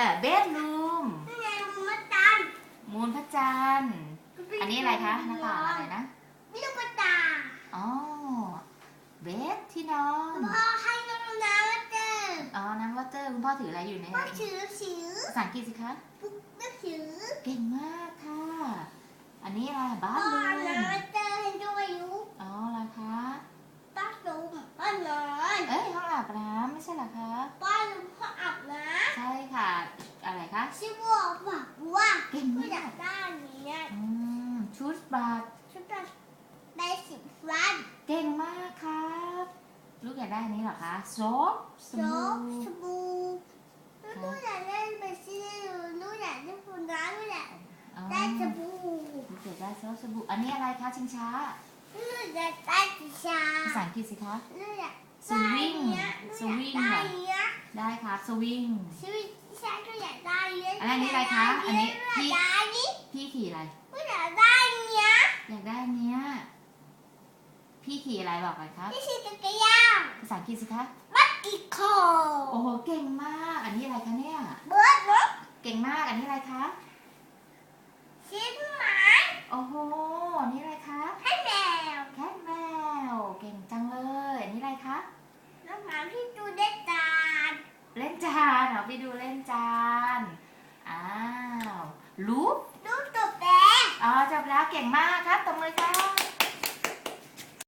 เออเบดรูมนี่ไงมันมาตัมูลพระจันทร์อันนี้อะไรคะหน้าต่างอะไรนะมีลูกกระตาอ๋อเบดที่นอนพ่อให้น้องน้ำวอเตอร์อ๋อน้ำวอเตอร์คุณพ่อถืออะไรอยู่เนี่ยพ่อถือถือภาษาอังกฤษสิคะบุ๊กนักถือเก่งมากค่ะ อันนี้อะไรบ้านลูมน้ำวอเตอร์ให้ด้วยลูอ๋ออะไรคะบ้านลูมบ้านเลยเอ้ยห้องอาบน้ำไม่ใช่เหรอคะำชื่อว่าบอกว่าเก่งผู้อายมากกได้อันนี้อืมชุดบาทชุดแบบได้สิบวันเก่งมากครับ ลูกอยากได้อันนี้เหรอคะโซฟสโจ๊บู่กสบู่หนูอยากได้เบสซี่หนูอยากได้ฟูน้ำหนูอยากอ๋อได้สบู่ลูกอยากได้โซฟสบู่อันนี้อะไรคะชิงช้าหนูอยากได้สีชาภาษาอังกฤษสิคะ หนูอยากสวิงได้สวิงได้เหรอเนี้ย ได้ครับสวิงสวิงชาก็อยากได้เนี้ยอันนี้อะไรคะอันนี้หพี่นูอยากได้นี้พี่ขี่อะไรหนูอยากได้เนี้ยอยากได้อันเนี้ยพี่ขี่อะไรบอกเลยครับ นี่คือจักรยานภาษาอังกฤษสิคะมักกิโคโอ้โหเก่งมาก อันนี้อะไรคะเนี่ย เบิร์ดรถเก่งมากอันนี้อะไรคะ ชิ้นหมาโอ้โหอันนี้อะไรคะให้แมวแคทแมวเก่งจังเลยอันนี้อะไรคะ น้องหมาที่ดูได้จาน เล่นจานเหรอไปดูเล่นจาน อ้าวลูปลูกตัวแปรอ๋อจบแล้วเก่งมากครับตบมือครับ